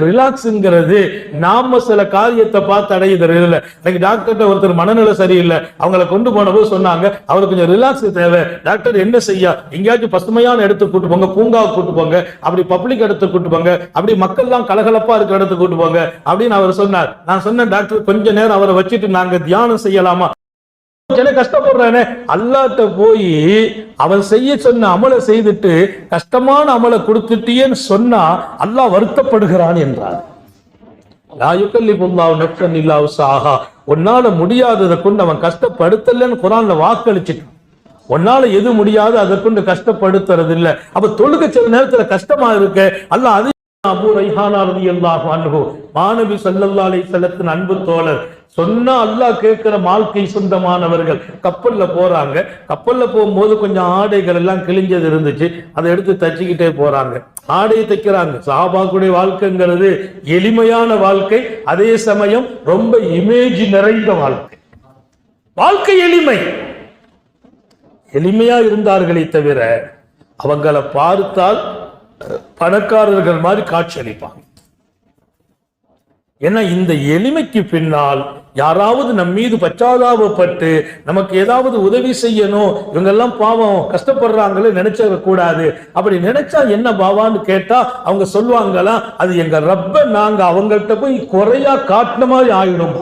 ரிலாக்ஸுங்கிறது நாம சில காரியத்தை பார்த்து அடையுது இல்ல இன்னைக்கு டாக்டர்கிட்ட ஒருத்தர் மனநிலை சரியில்லை. அவங்கள கொண்டு போனபோது சொன்னாங்க அவருக்கு கொஞ்சம் ரிலாக்ஸ் தேவை. டாக்டர் என்ன செய்ய? எங்கேயாச்சும் பசுமையான இடத்துக்கு கூட்டு போங்க பூங்காவுக்கு கூட்டு போங்க அப்படி பப்ளிக் இடத்துக்கு கூட்டு போங்க அப்படி மக்கள்லாம் கலகலப்பா இருக்கிற இடத்துக்கு கூட்டு போங்க. அப்படின்னு அவர் சொன்னார். நான் சொன்ன டாக்டர் கொஞ்ச நேரம் அவரை வச்சுட்டு நாங்க தியானம் செய்யலாமா? ஜன கஷ்டப்படுறானே? அல்லாட்ட போய் அவன் செய்ய சொன்ன அமலை செய்துட்டு கஷ்டமான அமலை கொடுத்துட்டியேன்னு சொன்னா அல்லாஹ் வருத்தப்படுகிறான் என்றார் உன்னால முடியாததை கொண்டு அவன் கஷ்டப்படுத்தலன்னு குரான்ல வாக்களிச்சிட்டான். உன்னால எது முடியாது அதை கொண்டு கஷ்டப்படுத்துறது இல்ல அப்ப தொழுக சில நேரத்துல கஷ்டமா இருக்க. அல்ல அது அபு ரைஹானா ரலியல்லாஹு அன்ஹு மாணவி சல்லல்லா அலை செல்லத்தின் அன்பு தோழர் சொன்னா அல்லாஹ் கேட்கிற வாழ்க்கை சொந்தமானவர்கள் கப்பல்ல போறாங்க. கப்பல்ல போகும்போது கொஞ்சம் ஆடைகள் எல்லாம் கிழிஞ்சது இருந்துச்சு அதை எடுத்து தச்சுக்கிட்டே போறாங்க. ஆடையை தைக்கிறாங்க. சாபாக்குடைய வாழ்க்கைங்கிறது எளிமையான வாழ்க்கை அதே சமயம் ரொம்ப இமேஜ் நிறைந்த வாழ்க்கை. வாழ்க்கை எளிமை. எளிமையா இருந்தார்களே தவிர அவங்களை பார்த்தால் பணக்காரர்கள் மாதிரி காட்சியளிப்பாங்க ஏன்னா இந்த எளிமைக்கு பின்னால் யாராவது நம் மீது பச்சாதாபப்பட்டு நமக்கு ஏதாவது உதவி செய்யணும் இவங்கெல்லாம் பாவம் கஷ்டப்படுறாங்களே நினைச்சிட கூடாது. அப்படி நினைச்சா என்ன பாவான்னு கேட்டா அவங்க சொல்லுவாங்களா அது எங்க ரப்ப நாங்க அவங்கள்ட்ட போய் குறையா காட்டின மாதிரி ஆயிடும்.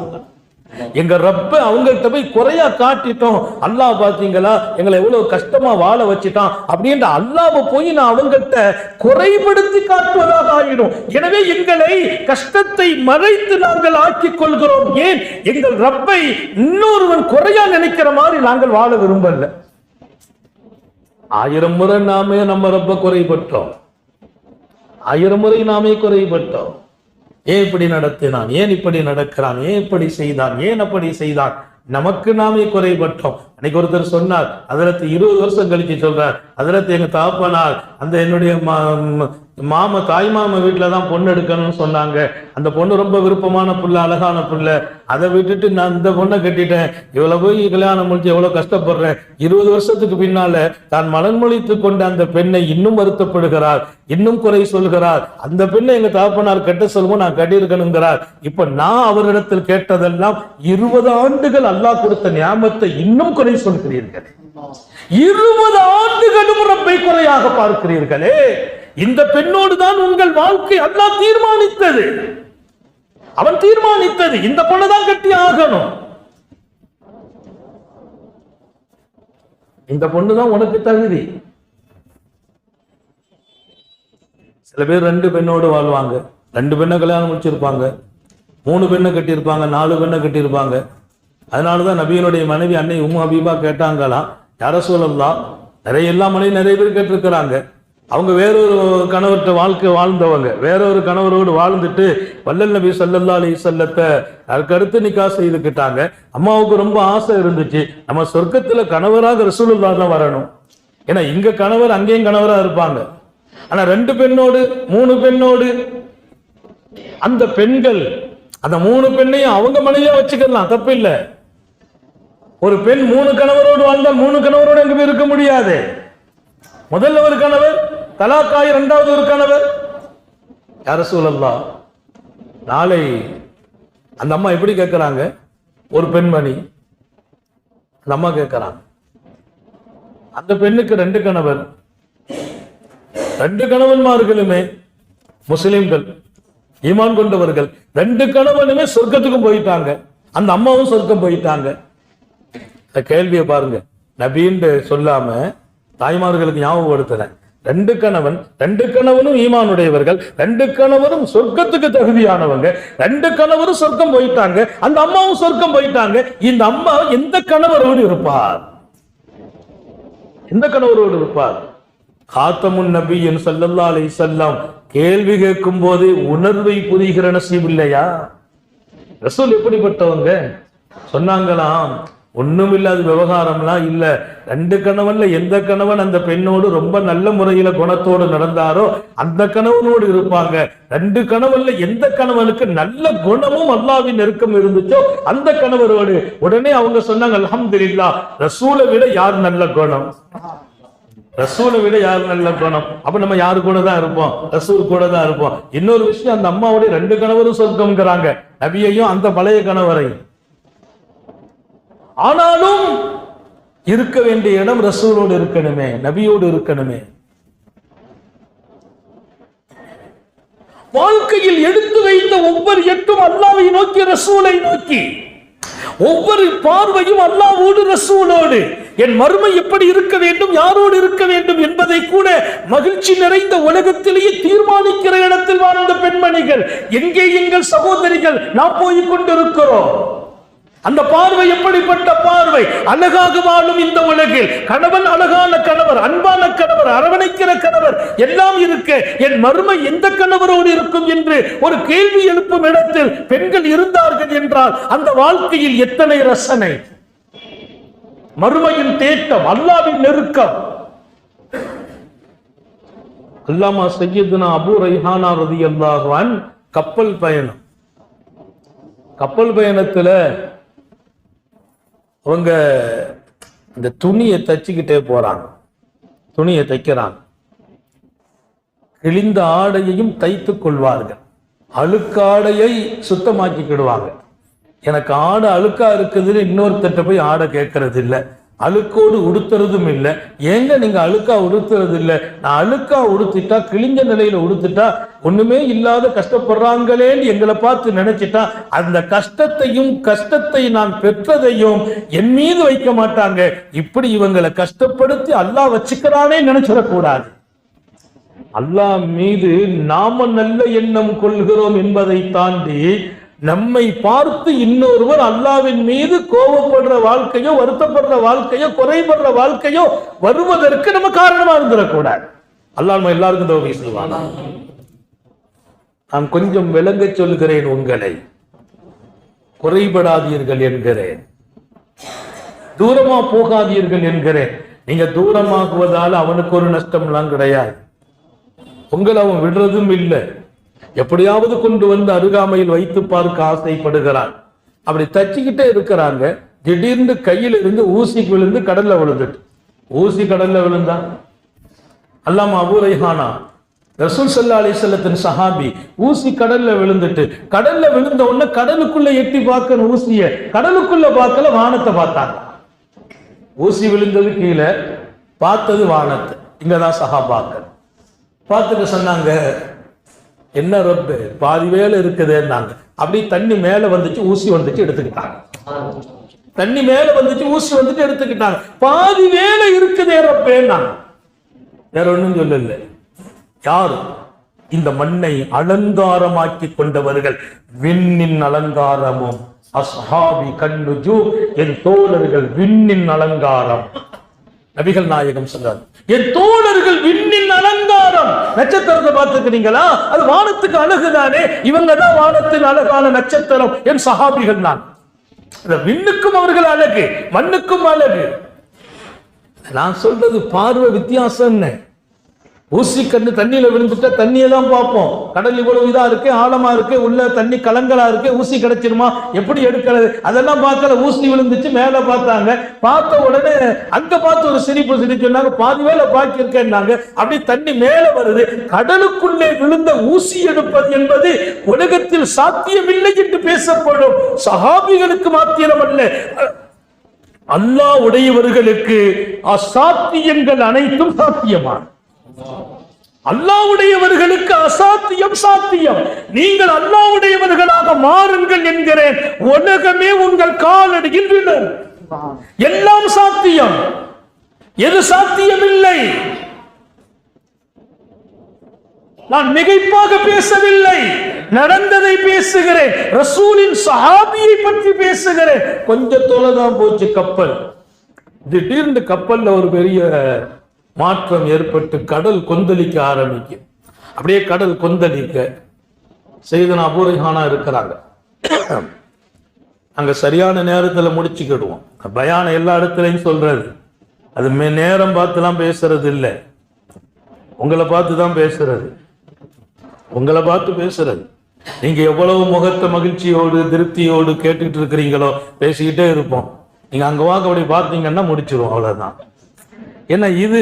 எங்க ரப்ப அவங்கள்ட்ட போய் குறையா காட்டிட்டோம். அல்லாஹ் பாத்தீங்களா எங்களை எவ்வளவு கஷ்டமா வாழ வச்சுட்டான் அப்படின்ற அல்லாஹ போய் நான் அவங்கள்ட்ட குறைபடுத்தி காட்டுவதாக ஆயிடும். எனவே எங்களை கஷ்டத்தை மறைத்து நாங்கள் ஆக்கிக் கொள்கிறோம். ஏன்? எங்கள் ரப்பை இன்னொருவன் குறையா நினைக்கிற மாதிரி நாங்கள் வாழ விரும்பல. ஆயிரம் முறை நாமே நம்ம ரப்ப குறைபட்டோம். ஆயிரம் முறை நாமே குறைபட்டோம். ஏன் இப்படி நடத்தினான்? ஏன் இப்படி நடக்கிறான்? ஏன் இப்படி செய்தான்? ஏன் அப்படி செய்தான்? நமக்கு நாமே குறைபட்டோம். அன்னைக்கு ஒருத்தர் சொன்னார் அதிலத்து இருபது வருஷம் கழிச்சு சொல்றார் அதிலத்து எங்க தாப்பனார் அந்த என்னுடைய மா- மாமா தாய் மாமா வீட்டுல தான் பொண்ணு எடுக்கணும்னு சொன்னாங்க. அந்த பொண்ணு ரொம்ப விருப்பமான புள்ள அழகான புள்ள. அதை விட்டுட்டு நான் இந்த பொண்ணை கட்டிட்டேன். இவ்வளவு போய் கல்யாணம் முடிச்சு எவ்வளவு கஷ்டப்படுறேன். இருபது வருஷத்துக்கு பின்னால தான் மனன்மொழித்து கொண்ட அந்த பெண்ணை இன்னும் வருத்தப்படுகிறார் இன்னும் குறை சொல்கிறார். அந்த பெண்ணை எங்க தாப்பனார் கட்ட சொல்லுவோம் நான் கட்டியிருக்கணுங்கிறார். இப்ப நான் அவரிடத்தில் கேட்டதெல்லாம் இருபது ஆண்டுகள் அல்லாஹ் கொடுத்த ஞாபகத்தை இன்னும் குறை சொல்கிறீர்கள். இருபது ஆண்டுகளும் ரப்பை குறையாக பார்க்கிறீர்களே. இந்த பெண்ணோடு தான் உங்கள் வாழ்க்கை அல்லா தீர்மானித்தது. அவன் தீர்மானித்தது. இந்த பொண்ணை தான் கட்டி ஆகணும். இந்த பொண்ணு தான் உனக்கு தகுதி. சில பேர் ரெண்டு பெண்ணோடு வாழ்வாங்க. ரெண்டு பெண்ணை கல்யாணம் முடிச்சிருப்பாங்க. மூணு பெண்ணை கட்டியிருப்பாங்க. நாலு பெண்ணை கட்டியிருப்பாங்க. அதனால தான் நபியனுடைய மனைவி அன்னை உம்மு ஹபீபா கேட்டாங்களாம் யார சொல்லலாம் நிறைய எல்லா மனைவி நிறைய பேர் கேட்டிருக்கிறாங்க. அவங்க வேறொரு கணவர்கிட்ட வாழ்க்கை வாழ்ந்தவங்க வேறொரு கணவரோடு வாழ்ந்துட்டு வல்லல் நபி சல்லல்லா அலி சல்லத்தை அதுக்கடுத்து நிக்கா செய்துக்கிட்டாங்க. அம்மாவுக்கு ரொம்ப ஆசை இருந்துச்சு நம்ம சொர்க்கத்துல கணவராக ரசூலுல்லா தான் வரணும். ஏன்னா இங்க கணவர் அங்கேயும் கணவரா இருப்பாங்க. ஆனா ரெண்டு பெண்ணோடு மூணு பெண்ணோடு அந்த பெண்கள் அந்த மூணு பெண்ணையும் அவங்க மனைவியா வச்சுக்கலாம் தப்பு இல்லை. ஒரு பெண் மூணு கணவரோடு வாழ்ந்தால் மூணு கணவரோடு அங்க இருக்க முடியாது? முதல்ல ஒரு கணவர் தலாக்காய் இரண்டாவது ஒரு கணவர். யார சூழல்லா நாளை அந்த அம்மா எப்படி கேட்குறாங்க? ஒரு பெண்மணி அந்த அம்மா கேட்குறாங்க. அந்த பெண்ணுக்கு ரெண்டு கணவர். ரெண்டு கணவன்மார்களுமே முஸ்லிம்கள் ஈமான் கொண்டவர்கள். ரெண்டு கணவனுமே சொர்க்கத்துக்கும் போயிட்டாங்க. அந்த அம்மாவும் சொர்க்கம் போயிட்டாங்க. இந்த கேள்வியை பாருங்க. நபின்னு சொல்லாம தாய்மார்களுக்கு ஞாபகப்படுத்துறேன் ரெண்டு கணவன் ரெண்டு கணவனும் ஈமானுடையவர்கள் ரெண்டு கணவரும் சொர்க்கத்துக்கு தகுதியானவங்க ரெண்டு கணவரும் சொர்க்கம் போயிட்டாங்க அந்த அம்மாவும் சொர்க்கம் போயிட்டாங்க இந்த அம்மா எந்த கணவரோடு இருப்பார்? எந்த கணவரோடு இருப்பார்? காத்தமுன் நபியின் ஸல்லல்லாஹு அலைஹி செல்லம் கேள்வி கேட்கும் போதே உணர்வை புரிகிற நசீப் இல்லையா? ரசூல் எப்படிப்பட்டவங்க? சொன்னாங்களாம். ஒண்ணும் இல்லாத விவகாரம்லாம் இல்லை. ரெண்டு கணவன்ல எந்த கணவன் அந்த பெண்ணோடு ரொம்ப நல்ல முறையில குணத்தோடு நடந்தாரோ அந்த கணவனோடு இருப்பாங்க. ரெண்டு கணவன்ல எந்த கணவனுக்கு நல்ல குணமும் அல்லாவின் நெருக்கம் இருந்துச்சோ அந்த கணவரோடு உடனே அவங்க சொன்னாங்க அல்ஹம்துலில்லாஹ் ரசூலை விட யார் நல்ல குணம்? ரசூலை விட யார் நல்ல குணம்? அப்ப நம்ம யாரு கூட தான் இருப்போம்? ரசூல் கூட தான் இருப்போம். இன்னொரு விஷயம் அந்த அம்மாவுடைய ரெண்டு கணவரும் சொர்க்கம்ங்கிறாங்க. நபியையும் அந்த பழைய கணவரையும். ஆனாலும் இருக்க வேண்டிய இடம் ரசூலோடு இருக்கணுமே நபியோடு இருக்கணுமே. வாழ்க்கையில் எடுத்து வைத்த ஒவ்வொரு எட்டும் அல்லாவை நோக்கி ரசூலை நோக்கி. ஒவ்வொரு பார்வையும் அல்லாவோடு ரசூலோடு. என் மறுமை எப்படி இருக்க வேண்டும் யாரோடு இருக்க வேண்டும் என்பதை கூட மகிழ்ச்சி நிறைந்த உலகத்திலேயே தீர்மானிக்கிற இடத்தில் வாழ்ந்த பெண்மணிகள் எங்கே எங்கள் சகோதரிகள் நாம் போய் கொண்டிருக்கிறோம். அந்த பார்வை எப்படிப்பட்ட பார்வை? அழகாக வாழும் இந்த உலகில் கணவன் அழகான கணவர் அன்பான கணவர் அரவணைக்கிற கணவர் எல்லாம் இருக்க என் மறுமை எந்த கணவரோடு இருக்கும் என்று ஒரு கேள்வி எழுப்பும் இடத்தில் பெண்கள் இருந்தார்கள் என்றால் அந்த வாழ்க்கையில் எத்தனை ரசனை? மறுமையின் தேட்டம் அல்லாவின் நெருக்கம். அல்லாமா சையதுனா அபு ரைஹானா ரதி அல்லாஹான் கப்பல் பயணம். கப்பல் பயணத்துல அவங்க இந்த துணியை தச்சுக்கிட்டே போறாங்க. துணியை தைக்கிறாங்க. கிழிந்த ஆடையையும் தைத்துக் கொள்வார்கள். அழுக்காடையை சுத்தமாக்கிக்கிடுவாங்க. எனக்கு ஆடை அழுக்கா இருக்குதுன்னு இன்னொருத்தட்ட போய் ஆடை கேட்கறது இல்லை அழுக்கோடு உடுத்துறதும் இல்லை. ஏங்க நீங்க அழுக்கா உடுத்துறது இல்லை நான் அழுக்கா உடுத்திட்டா கிழிஞ்ச நிலையில உடுத்துட்டா ஒண்ணுமே இல்லாத கஷ்டப்படுறாங்களேன்னு எங்களை பார்த்து நினைச்சிட்டா அந்த கஷ்டத்தையும் கஷ்டத்தை நான் பெற்றதையும் என் மீது வைக்க மாட்டாங்க. இப்படி இவங்களை கஷ்டப்படுத்தி அல்லாஹ் வச்சுக்கிறானே நினைச்சிடக்கூடாது. அல்லாஹ் மீது நாம நல்ல எண்ணம் கொள்கிறோம் என்பதை தாண்டி நம்மை பார்த்து இன்னொருவர் அல்லாவின் மீது கோபப்படுற வாழ்க்கையோ வருத்தப்படுற வாழ்க்கையோ குறைபடுற வாழ்க்கையோ வருவதற்கு நம்ம காரணமா இருந்துடக்கூடாது அல்லா நம்ம எல்லாருக்கும் தோகை சொல்லுவானா நான் கொஞ்சம் விளங்க சொல்கிறேன் உங்களை. குறைபடாதீர்கள் என்கிறேன். தூரமா போகாதீர்கள் என்கிறேன். நீங்க தூரமாகுவதால அவனுக்கு ஒரு நஷ்டம்லாம் கிடையாது. உங்களை அவன் விடுறதும் இல்லை. எப்படியாவது கொண்டு வந்து அருகாமையில் வைத்து பார்க்க ஆசைப்படுகிறான். அப்படி தச்சுக்கிட்டே இருக்கிறாங்க. திடீர்னு கையில இருந்து ஊசிக்கு விழுந்து கடல்ல விழுந்துட்டு. ஊசி கடல்ல விழுந்தா? அல்லாம அபூரைஹானா ரசூல் சல்லா அலிசல்லத்தின் சஹாபி ஊசி கடல்ல விழுந்துட்டு கடல்ல விழுந்த உடனே கடலுக்குள்ள எட்டி பார்க்கணும் ஊசிய. கடலுக்குள்ள பார்க்கல வானத்தை பார்த்தாங்க. ஊசி விழுந்தது கீழே பார்த்தது வானத்தை. இங்கதான் சஹாபாக்கள். பார்த்துட்டு சொன்னாங்க என்ன ரப்பு? பாதி வேலை இருக்குதுன்னாங்க. அப்படி தண்ணி மேல வந்துச்சு ஊசி வந்துச்சு எடுத்துக்கிட்டாங்க. தண்ணி மேல வந்துச்சு ஊசி வந்துட்டு எடுத்துக்கிட்டாங்க. பாதி வேலை இருக்குதே ரப்பேன்னாங்க. வேற ஒண்ணும் சொல்லல. யாரு? இந்த மண்ணை அலங்காரமாக்கி கொண்டவர்கள் விண்ணின் அலங்காரமும் அஸ்ஹாபி கண்ணுஜு என் தோழர்கள் விண்ணின் அலங்காரம். நபிகள் நாயகம் சொன்னார். என் தோழர்கள் விண்ணின் அலங்காரம் நட்சத்திரத்தை பார்த்துக்கிறீங்களா அது வானத்துக்கு அழகுதானே? இவங்க தான் வானத்தின் அழகான நட்சத்திரம் என் சகாபிகள் நான். அந்த விண்ணுக்கும் அவர்கள் அழகு மண்ணுக்கும் அழகு. நான் சொல்றது பார்வை வித்தியாசம் என்ன ஊசி கண்ணு தண்ணியில விழுந்துட்டா தண்ணியை தான் பார்ப்போம். கடல் இவ்வளவு இதா இருக்கு ஆழமா இருக்கு உள்ள தண்ணி கலங்களா இருக்கு ஊசி கிடைச்சிருமா எப்படி எடுக்கிறது? அதெல்லாம் பார்க்கல ஊசி விழுந்துச்சு மேல பார்த்தாங்க. பார்த்த உடனே அங்க பார்த்து ஒரு சிரிப்பு சிரிப்பு சொன்னாங்க பாதி வேலை பாக்கி இருக்கேன்னாங்க அப்படி தண்ணி மேல வருது கடலுக்குள்ளே விழுந்த ஊசி எடுப்பது என்பது உலகத்தில் சாத்தியமில்லை என்று பேசப்படும். சகாபிகளுக்கு மாத்திரம் அல்ல. அல்லாஹ் உடையவர்களுக்கு அசாத்தியங்கள் அனைத்தும் சாத்தியமான அல்லாவுடையவர்களுக்கு அசாத்தியம் சாத்தியம். நீங்கள் அல்லாவுடையவர்களாக மாறுங்கள் என்கிறேன். உலகமே உங்கள் காலடியில் விழும். எல்லாம் சாத்தியம். எது சாத்தியமில்லை? நான் மிகைப்பாக பேசவில்லை. நடந்ததை பேசுகிறேன். ரசூலின் சஹாபியை பற்றி பேசுகிறேன். கொஞ்சம் தொலைதான் போச்சு கப்பல். திடீர்னு கப்பல்ல ஒரு பெரிய மாற்றம் ஏற்பட்டு கடல் கொந்தளிக்க ஆரம்பிக்கும் அப்படியே கடல் கொந்தளிக்க செய்தன அபூரைஹானா இருக்கிறாங்க. அங்க சரியான நேரத்துல முடிச்சுக்கிடுவோம். பயான எல்லா இடத்துலையும் சொல்றது. அது மே- நேரம் பார்த்துலாம் பேசுறது இல்லை உங்களை பார்த்து தான் பேசுறது. உங்களை பார்த்து பேசுறது. நீங்க எவ்வளவு முகத்த மகிழ்ச்சியோடு திருப்தியோடு கேட்டுக்கிட்டு இருக்கிறீங்களோ பேசிக்கிட்டே இருப்போம். நீங்க அங்க வாங்க அப்படி பார்த்தீங்கன்னா முடிச்சிருவோம் அவ்வளவுதான். ஏன்னா இது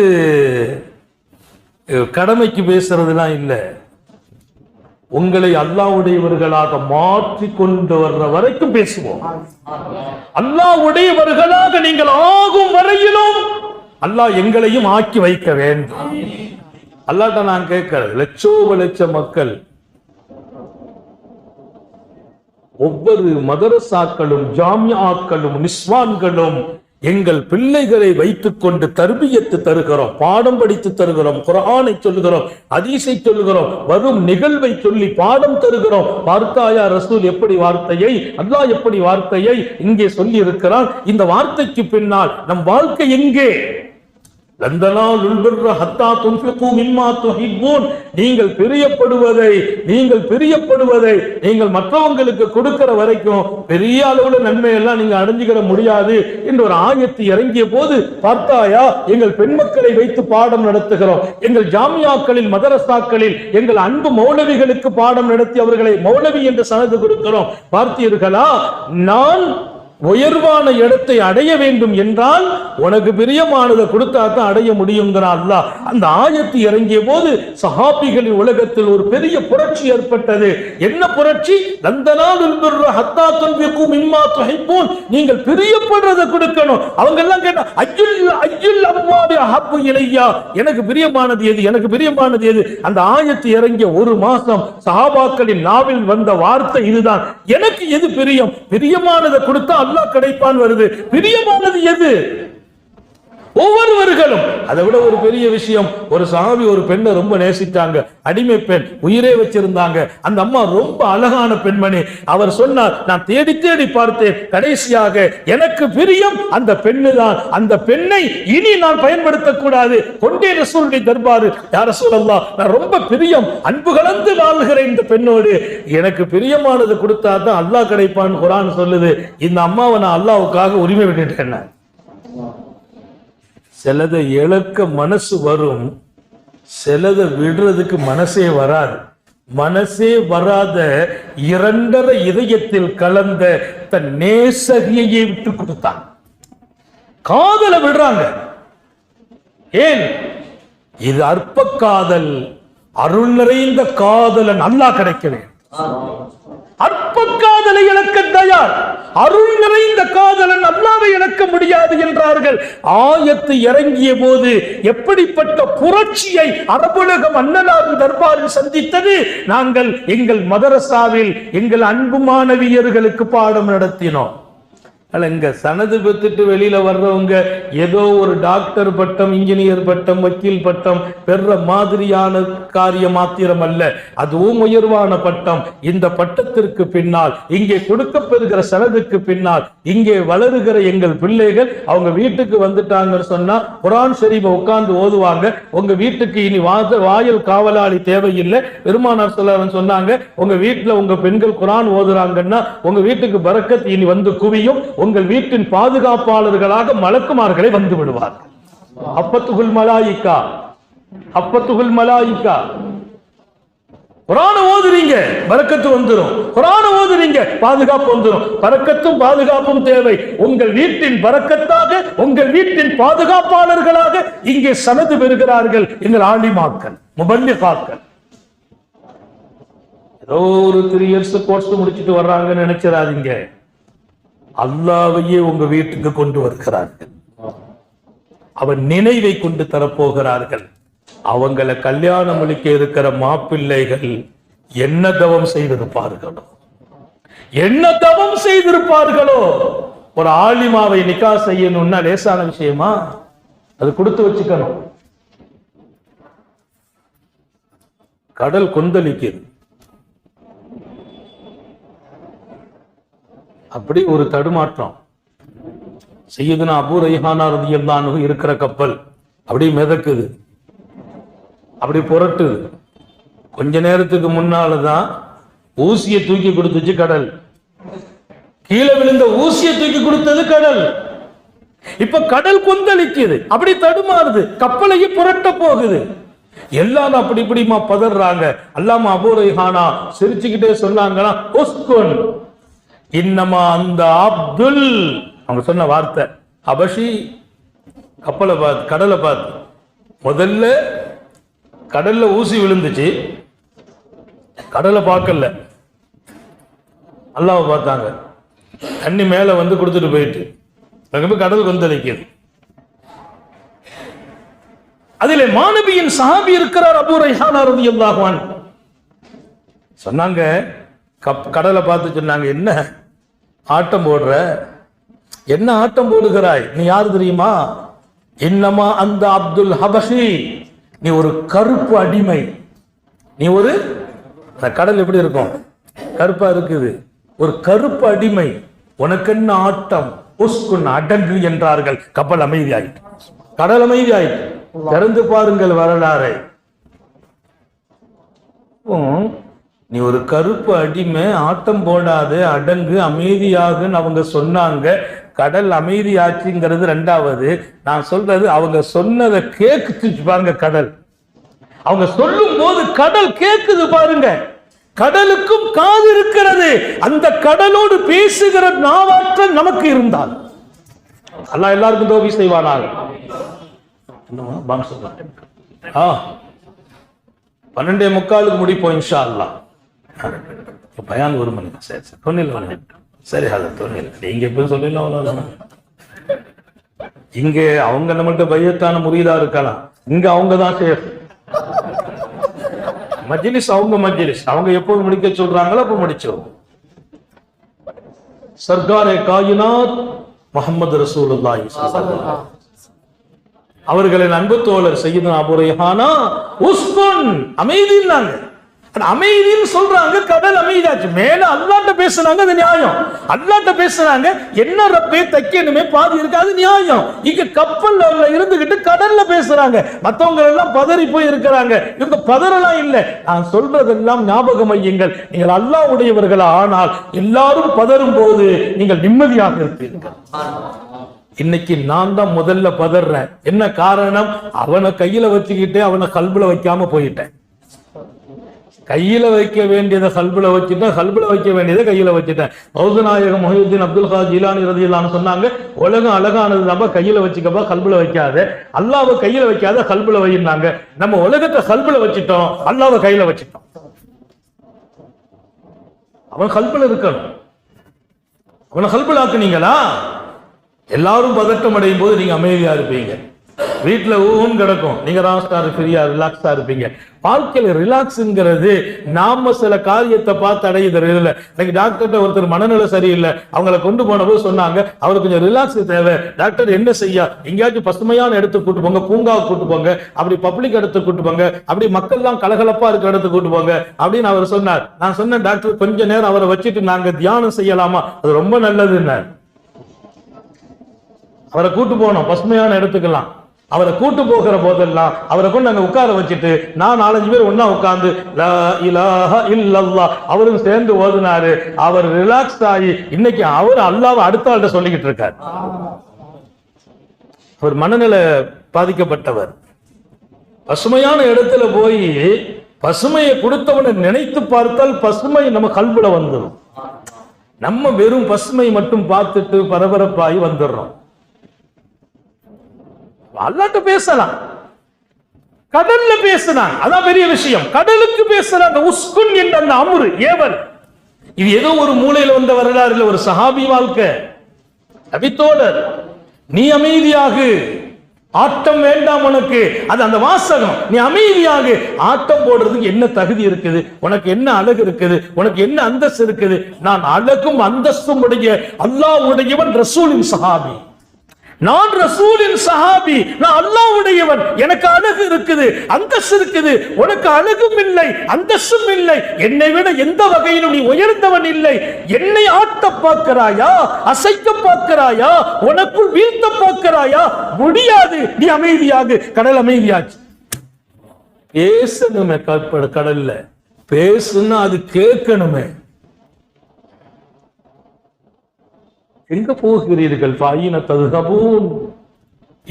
கடமைக்கு பேசுறதுலாம் இல்லை. உங்களை அல்லாவுடையவர்களாக மாற்றி கொண்டு வர்ற வரைக்கும் பேசுவோம். அல்லாவுடையவர்களாக நீங்கள் ஆகும் வரையிலும் அல்லாஹ் எங்களையும் ஆக்கி வைக்க வேண்டும். அல்லாட்ட நான் கேட்கிறேன் லட்சோப லட்ச மக்கள் ஒவ்வொரு மதரசாக்களும் ஜாமியாக்களும் நிஸ்வான்களும் எங்கள் பிள்ளைகளை வைத்துக் கொண்டு தர்பியத்து தருகிறோம் பாடம் படித்து தருகிறோம் குரானை சொல்லுகிறோம் அதீசை சொல்லுகிறோம் வரும் நிகழ்வை சொல்லி பாடம் தருகிறோம். பார்த்தாயா ரசூல் எப்படி வார்த்தையை அல்லாஹ் எப்படி வார்த்தையை இங்கே சொல்லி இருக்கிறான் இந்த வார்த்தைக்கு பின்னால் நம் வாழ்க்கை எங்கே? நீங்கள் பிரியப்படுவதை நீங்கள் பிரியப்படுவதை நீங்கள் மற்றவங்களுக்கு கொடுக்கிற வரைக்கும் பெரிய அளவுல நன்மை எல்லாம் நீங்க அடைஞ்சுக்கிற முடியாது என்று ஒரு ஆயத்து இறங்கிய போது பார்த்தாயா எங்கள் பெண் மக்களை வைத்து பாடம் நடத்துகிறோம். எங்கள் ஜாமியாக்களில் மதரசாக்களில் எங்கள் அன்பு மௌலவிகளுக்கு பாடம் நடத்தி அவர்களை மௌலவி என்று சனது கொடுக்கிறோம். பார்த்தீர்களா நான் உயர்வான இடத்தை அடைய வேண்டும் என்றால் உனக்கு பிரியமானதை கொடுத்தா தான் அடைய முடியுங்கிறான் அல்லாஹ். அந்த ஆயத்து இறங்கிய போது சஹாபிகளின் உலகத்தில் ஒரு பெரிய புரட்சி ஏற்பட்டது. என்ன புரட்சி? நந்தனால் ஹத்தா துன்பிகு மிம்மா நீங்கள் பிரியப்படுறதை கொடுக்கணும். அவங்க எல்லாம் கேட்டா அஜுல் அஜுல் அம்மாவி அஹப்பு இலையா? எனக்கு பிரியமானது எது? எனக்கு பிரியமானது எது? அந்த ஆயத்து இறங்கிய ஒரு மாசம் சஹாபாக்களின் நாவில் வந்த வார்த்தை இதுதான். எனக்கு எது பிரியம்? பிரியமானதை கொடுத்தா அல்லாஹ் கிடைப்பான் வருது. பிரியமானது எது? ஒவ்வொருவர்களும். அதை விட ஒரு பெரிய விஷயம் ஒரு சாமி ஒரு பெண்ணை ரொம்ப நேசித்தாங்க அடிமை பெண் உயிரே வச்சிருந்தாங்க. அந்த அம்மா ரொம்ப அழகான பெண்மணி. அவர் சொன்னார் நான் தேடி தேடி பார்த்தேன். கடைசியாக எனக்கு பிரியம் அந்த பெண்ணு தான் அந்த பெண்ணை இனி நான் பயன்படுத்தக்கூடாது. கொண்டே ரசூலுடைய தர்பாரு யார் சொல்லலாம் நான் ரொம்ப பிரியம். அன்பு கலந்து வாழ்கிறேன் இந்த பெண்ணோடு எனக்கு பிரியமானது கொடுத்தா தான் அல்லாஹ் கிடைப்பான்னு குரான் சொல்லுது. இந்த அம்மாவை நான் அல்லாவுக்காக உரிமை விட்டுட்டேன். சிலதை இழக்க மனசு வரும் சிலதை விடுறதுக்கு மனசே வராது. மனசே வராத இரண்டரை இதயத்தில் கலந்த தன் நேசகியையே விட்டு கொடுத்தான். காதல விடுறாங்க. ஏன்? இது அற்ப காதல் அருள் நிறைந்த காதலன் அல்லாஹ் கிடைக்க வேண்டும் அற்ப காதலை இழக்க தயார். அருள் நிறைந்த காதலன் அல்லாவை இழக்க முடியாது என்றார்கள். ஆயத்து இறங்கிய போது எப்படிப்பட்ட புரட்சியை அரபுலகம் அண்ணனார் தர்பாரில் சந்தித்தது? நாங்கள் எங்கள் மதரசாவில் எங்கள் அன்பு மாணவியர்களுக்கு பாடம் நடத்தினோம். அல்ல இங்க சனது பெற்றுட்டு வெளியில வர்றவங்க ஏதோ ஒரு டாக்டர் பட்டம் இன்ஜினியர் பட்டம் வக்கீல் பட்டம் பெற மாதிரியான காரியம் மாத்திரம் அல்ல அதுவும் உயர்வான பட்டம். இந்த பட்டத்திற்கு பின்னால் இங்கே கொடுக்கப்பெறுகிற சனதுக்கு பின்னால் இங்கே வளருகிற எங்கள் பிள்ளைகள் அவங்க வீட்டுக்கு வந்துட்டாங்கன்னு சொன்னா குரான் ஷரீஃபை உட்கார்ந்து ஓதுவாங்க. உங்க வீட்டுக்கு இனி வாத வாயில் காவலாளி தேவையில்லை. பெருமானார் சொல்லவன் சொன்னாங்க. உங்க வீட்டுல உங்க பெண்கள் குரான் ஓதுறாங்கன்னா உங்க வீட்டுக்கு பரக்கத் இனி வந்து குவியும். உங்கள் வீட்டின் பாதுகாப்பாளர்களாக மலக்குமார்களை வந்து விடுவார். அப்பத்துகுல் மலாயிக்கா அப்பத்துகுல் மலாயிக்கா. குரான ஓதுறீங்க பறக்கத்து வந்துடும் குரான ஓதுறீங்க பாதுகாப்பு வந்துடும் பறக்கத்தும் பாதுகாப்பும் தேவை. உங்கள் வீட்டின் பறக்கத்தாக உங்கள் வீட்டின் பாதுகாப்பாளர்களாக இங்கே சனது பெறுகிறார்கள். எங்கள் ஆலிமாக்கள் முபல்லிகாக்கள். ஏதோ ஒரு த்ரீ இயர்ஸ் கோர்ஸ் முடிச்சிட்டு வர்றாங்கன்னு நினைச்சிடாதீங்க. அல்லாவையே உங்க வீட்டுக்கு கொண்டு வருகிறார்கள். அவன் நினைவை கொண்டு தரப்போகிறார்கள். அவங்கள கல்யாணம் அளிக்க இருக்கிற மாப்பிள்ளைகள் என்ன தவம் செய்திருப்பார்களோ? என்ன தவம் செய்திருப்பார்களோ? ஒரு ஆலிமாவை நிக்கா செய்யணும்னா லேசான விஷயமா? அது கொடுத்து வச்சுக்கணும். கடல் கொந்தளிக்குது அப்படி ஒரு தடுமாற்றம். செய்யுதுனா அபு ரைஹானா ரதியல்லானு இருக்கிற கப்பல் அப்படி மிதக்குது. அப்படி புரட்டுது. கொஞ்ச நேரத்துக்கு முன்னாலதான் ஊசியை தூக்கி கொடுத்துச்சு கடல். கீழே விழுந்த ஊசியை தூக்கி கொடுத்தது கடல். இப்ப கடல் கொந்தளிக்குது அப்படி தடுமாறுது கப்பலையும் புரட்ட போகுது. எல்லாரும் அப்படி இப்படிமா பதறாங்க. அல்லாம அபூ ரைஹானா சிரிச்சுக்கிட்டே சொன்னாங்கன்னா இன்னமா அந்த அப்துல். அவங்க சொன்ன வார்த்தை. அபஷி கப்பலை பார்த்து கடலை பார்த்து. முதல்ல கடல்ல ஊசி விழுந்துச்சு. கடலை பார்க்கல. அல்லாவை பார்த்தாங்க. தண்ணி மேலே வந்து கொடுத்துட்டு போயிட்டு. அங்க போய் கடல் கொந்தளிக்குது. அதில் மாணவியின் சஹாபி இருக்கிறார் அபூ ரைஹானா வந்து அன்ஹு. சொன்னாங்க கப் கடலை பார்த்து சொன்னாங்க என்ன? ஆட்டம் போடுற? என்ன ஆட்டம் போடுகிறாய்? நீ யார் தெரியுமா? என்னமா அந்த அப்துல் ஹபஷி. நீ ஒரு கருப்பு அடிமை. நீ ஒரு கடல் எப்படி இருக்கும்? கருப்பா இருக்குது. ஒரு கருப்பு அடிமை. உனக்கு என்ன ஆட்டம்? உஸ்குன் அடங்கு என்றார்கள். கப்பல் அமைதியாயிட்டு கடல் அமைதியாயிட்டு திறந்து பாருங்கள் வரலாறை. உம், நீ ஒரு கருப்பு அடிமை ஆட்டம் போடாது அடங்கு அமைதியாகுன்னு அவங்க சொன்னாங்க. கடல் அமைதியாச்சுங்கிறது ரெண்டாவது. நான் சொல்றது அவங்க சொன்னதை கேக்குச்சு பாருங்க கடல். அவங்க சொல்லும் போது கடல் கேக்குது பாருங்க. கடலுக்கும் காது இருக்கிறது. அந்த கடலோடு பேசுகிற நாவாற்றல் நமக்கு இருந்தால். அல்லாஹ் எல்லாருக்கும் தோபி செய்வானாக. ஆ. பன்னெண்டே முக்காலுக்கு முடிப்போம் இன்ஷா அல்லா பயான் ஒரு மணி. சரி சரி. தொண்ணில் சரி அது தொண்ணில். நீங்க எப்ப சொல்லலாம் அவ்வளவுதான். இங்க அவங்க நம்மள்ட்ட பையத்தான முறியதா இருக்கலாம் இங்க அவங்க தான் சேஃப். மஜ்லிஸ் அவங்க மஜ்லிஸ். அவங்க எப்போ முடிக்க சொல்றாங்களோ அப்ப முடிச்சோம் சர்க்காரே காயினாத் முகமது ரசூலுல்லாஹி அவர்களின் அன்பு தோழர் செய்யுது அபுரைஹானா உஸ்குன் அமைதின்னாங்க ஆனா அமைதின்னு சொல்றாங்க கடல் அமைதியாச்சு. மேல அல்லாட்ட பேசுனாங்க அது நியாயம். அல்லாட்ட பேசுறாங்க என்ன ரப்பே தைக்கணுமே பாதி இருக்கு அது நியாயம். இங்க கப்பல்ல இருந்துகிட்டு கடல்ல பேசுறாங்க. மத்தவங்க எல்லாம் பதறி போய் இருக்கிறாங்க இவங்க பதறலாம் இல்ல. நான் சொல்றதெல்லாம் ஞாபகம் ஐயுங்கள் நீங்கள் அல்லாஹ் உடையவர்கள் ஆனால் எல்லாரும் பதறும் போது நீங்கள் நிம்மதியாக இருப்பீர்கள். இன்னைக்கு நான் தான் முதல்ல பதறேன் என்ன காரணம்? அவனை கையில வச்சுக்கிட்டு அவனை கல்புல வைக்காம போயிட்டேன். கையில வைக்க வேண்டியதை கல்புல வச்சுட்டேன் கல்புல வைக்க வேண்டியதை கையில வச்சுட்டேன். பௌதநாயகம் மொஹியுத்தீன் அப்துல் கா ஜீலானி ரதியல்லான்னு சொன்னாங்க உலகம் அழகானது நம்ம கையில வச்சுக்கப்பா கல்புல வைக்காத. அல்லாவை கையில வைக்காத கல்புல வைனாங்க நம்ம உலகத்தை கல்புல வச்சுட்டோம் அல்லாவை கையில வச்சுட்டோம். அவன் கல்புல இருக்கணும். அவனை கல்புல ஆக்குனீங்களா எல்லாரும் பதட்டம் அடையும் போது நீங்க அமைதியா இருப்பீங்க. வீட்டுல ஊன் கிடக்கும். நீங்க ராஸ்டா ஃப்ரீயா ரிலாக்ஸா இருப்பீங்க. வாழ்க்கையில ரிலாக்ஸ்ங்கிறது நாம சில காரியத்தை பார்த்து அடையுது இல்ல. இன்னைக்கு டாக்டர்கிட்ட ஒருத்தர் மனநிலை சரியில்லை. அவங்கள கொண்டு போன போது சொன்னாங்க அவருக்கு கொஞ்சம் ரிலாக்ஸ் தேவை. டாக்டர் என்ன செய்ய? எங்கேயாச்சும் பசுமையான இடத்துக்கு கூட்டு போங்க பூங்காவை கூட்டு போங்க. அப்படி பப்ளிக் இடத்துக்கு கூட்டு போங்க. அப்படி மக்கள்லாம் கலகலப்பா இருக்க இடத்துக்கு கூட்டு போங்க. அப்படின்னு அவர் சொன்னார். நான் சொன்னேன் டாக்டர் கொஞ்ச நேரம் அவரை வச்சுட்டு நாங்க தியானம் செய்யலாமா? அது ரொம்ப நல்லதுன்னு. அவரை கூட்டு போனோம் பசுமையான இடத்துக்கெல்லாம். அவரை கூட்டு போகிற போதெல்லாம் அவரை கொண்டு நாங்கள் உட்கார வச்சுட்டு நான் நாலஞ்சு பேர் ஒன்றா உட்காந்து லா அவரும் சேர்ந்து ஓதுனாரு. அவர் ரிலாக்ஸ் ஆகி இன்னைக்கு அவர் அல்லாவை அடுத்த ஆள்கிட்ட சொல்லிக்கிட்டு இருக்கார். அவர் மனநிலை பாதிக்கப்பட்டவர். பசுமையான இடத்துல போய் பசுமையை கொடுத்தவனை நினைத்து பார்த்தால் பசுமை நம்ம கல்வில வந்துடும் நம்ம வெறும் பசுமை மட்டும் பார்த்துட்டு பரபரப்பாகி வந்துடுறோம். அல்லாட்ட பேசலாம். கடல்ல பேசுறாங்க அதான் பெரிய விஷயம். கடலுக்கு பேசுற அந்த உஸ்குன் என்ற அந்த அமுரு ஏவல். இது ஏதோ ஒரு மூலையில வந்த வரலாறு இல்ல ஒரு சஹாபி வாழ்க்கை. அபித்தோடர் நீ அமைதியாகு. ஆட்டம் வேண்டாம் உனக்கு. அது அந்த வாசகம். நீ அமைதியாக. ஆட்டம் போடுறதுக்கு என்ன தகுதி இருக்குது? உனக்கு என்ன அழகு இருக்குது? உனக்கு என்ன அந்தஸ்து இருக்குது? நான் அழகும் அந்தஸ்தும் உடைய அல்லாஹ் உடையவன் ரசூலின் சஹாபி. நான் ரசூலின் சஹாபி நான் அல்லாவுடையவன் எனக்கு அழகு இருக்குது அந்தஸ்து இருக்குது. உனக்கு அழகும் இல்லை அந்தஸ்தும் இல்லை. என்னை விட எந்த வகையிலும் நீ உயர்ந்தவன் இல்லை. என்னை ஆட்ட பார்க்கிறாயா? அசைக்க பார்க்கிறாயா? உனக்குள் வீழ்த்த பார்க்கிறாயா? முடியாது. நீ அமைதியாகு. கடல் அமைதியாச்சு. பேசணுமே கடல்ல. பேசுனா அது கேட்கணுமே. எங்க போகிறீர்கள்? பாயின ததுகபூன்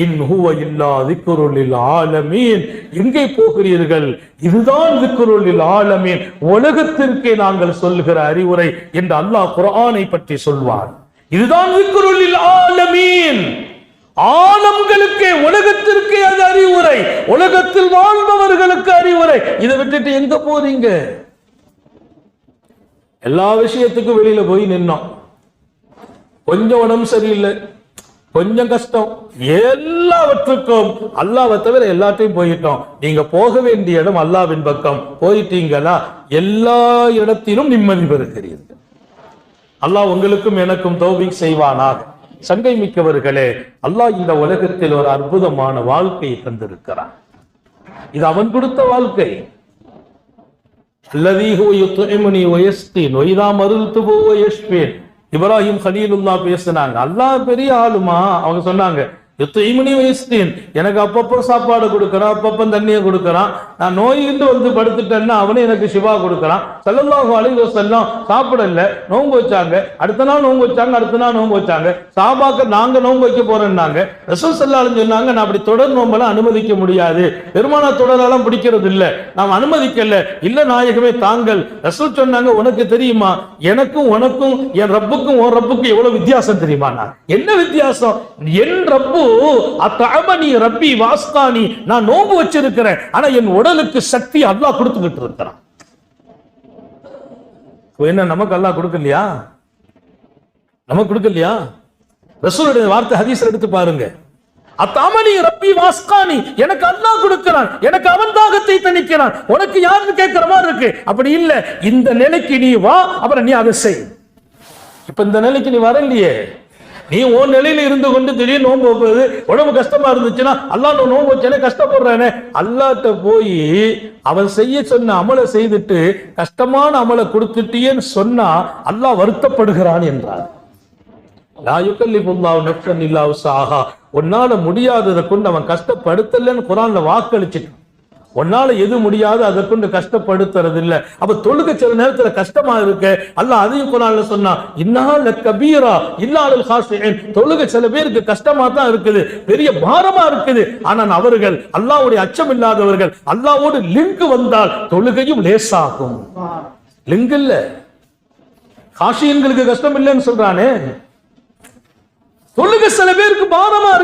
இன் ஹுவ இல்லா திக்குருளில் ஆலமீன். எங்கே போகிறீர்கள்? இதுதான் திக்குருளில் ஆலமீன். உலகத்திற்கே நாங்கள் சொல்லுகிற அறிவுரை என்று அல்லாஹ் குரானை பற்றி சொல்வார் இதுதான் திக்குருளில் ஆலமீன். ஆலம்களுக்கே உலகத்திற்கே அது அறிவுரை. உலகத்தில் வாழ்பவர்களுக்கு அறிவுரை. இதை விட்டுட்டு எங்க போறீங்க? எல்லா விஷயத்துக்கும் வெளியில போய் நின்னோம். கொஞ்சம் உடம்பு சரியில்லை. கொஞ்சம் கஷ்டம். எல்லாவற்றுக்கும் அல்லாவை தவிர எல்லாத்தையும் போயிட்டோம். நீங்க போக வேண்டிய இடம் அல்லாவின் பக்கம். போயிட்டீங்களா எல்லா இடத்திலும் நிம்மதி பெறுகிறீர்கள். அல்லாஹ் உங்களுக்கும் எனக்கும் தௌபிக் செய்வானாக. சங்கை மிக்கவர்களே அல்லாஹ் இந்த உலகத்தில் ஒரு அற்புதமான வாழ்க்கையை தந்திருக்கிறான். இது அவன் கொடுத்த வாழ்க்கை. அல்லதீ ஹுவ நொய்தாம் அருள் துபோ மருதுபு இப்ராஹிம் ஹலீலுல்லா பேசினாங்க. அல்லா பெரிய ஆளுமா? அவங்க சொன்னாங்க. யுத்இமுனி வயஸ்தீன் எனக்கு அப்பப்போ சாப்பாடு கொடுக்குறான் அப்பப்போ தண்ணியை கொடுக்குறான். நான் நோயிட்டு வந்து படுத்துட்டேன்னா அவனே எனக்கு சிவா கொடுக்குறான். ஸல்லல்லாஹு அலைஹி சாப்பிடல நோன்பு வச்சாங்க. அடுத்த நாள் நோன்பு வச்சாங்க அடுத்த நாள் நோன்பு வச்சாங்க. சாபாக்க நாங்க நோன்பு வைக்க போறேன்னாங்க. ரசூல் செல்லாலும் சொன்னாங்க நான் அப்படி தொடர் நோம்பெல்லாம் அனுமதிக்க முடியாது. பெருமான தொடரெல்லாம் பிடிக்கிறது இல்லை நாம் அனுமதிக்கல. இல்ல நாயகமே தாங்கள். ரசூல் சொன்னாங்க உனக்கு தெரியுமா? எனக்கும் உனக்கும் என் ரப்புக்கும் உன் ரப்புக்கும் எவ்வளவு வித்தியாசம் தெரியுமா? நான். என்ன வித்தியாசம்? என் ரப்பு அத்தமணி ரப்பி வாஸ்தானி. நான் நோம்பு வச்சிருக்கிறேன். ஆனா என் உடலுக்கு சக்தி அல்லாஹ் கொடுத்துக்கிட்டு இருக்கிறான். என்ன நமக்கு அல்லாஹ் கொடுக்கலையா? நமக்கு கொடுக்கலையா? ரசூலுடைய வார்த்தை ஹதீஸ்ல எடுத்து பாருங்க. அத்தாமணி ரப்பி வாஸ்கானி எனக்கு அல்லாஹ் கொடுக்கிறான். எனக்கு அவன் தாகத்தை தணிக்கிறான். உனக்கு யாருன்னு கேட்கிற மாதிரி இருக்கு. அப்படி இல்ல. இந்த நிலைக்கு நீ வா அப்புறம் நீ அதை செய். இப்ப இந்த நிலைக்கு நீ வரலையே. நீ உன் நிலையில இருந்து கொண்டு திடீர்னு நோன்பு வைப்பது உடம்பு கஷ்டமா இருந்துச்சுன்னா அல்லா நான் நோன்பு வச்சேனே கஷ்டப்படுறானே. அல்லாட்ட போய் அவன் செய்ய சொன்ன அமலை செய்துட்டு கஷ்டமான அமலை கொடுத்துட்டியேன்னு சொன்னா அல்லாஹ் வருத்தப்படுகிறான் என்றார். உன்னால முடியாததை கொண்டு அவன் கஷ்டப்படுத்தலன்னு குரான்ல வாக்களிச்சிட்டான் உன்னால எது முடியாது அதை கொண்டு கஷ்டப்படுத்துறது இல்ல அப்ப தொழுக சில நேரத்துல கஷ்டமா இருக்கு. அல்ல அதையும் குரான்ல சொன்னா இன்னால கபீரா இல்லாத ஹாசின் தொழுக சில பேருக்கு கஷ்டமா தான் இருக்குது. பெரிய பாரமா இருக்குது. ஆனால் அவர்கள் அல்லாவுடைய அச்சம் இல்லாதவர்கள் அல்லாவோடு லிங்க் வந்தால் தொழுகையும் லேசாகும். லிங்க் இல்ல. காஷியன்களுக்கு கஷ்டம் இல்லைன்னு சொல்றானே. தொழுக சில பேருக்கு பாரமா இருக்கு.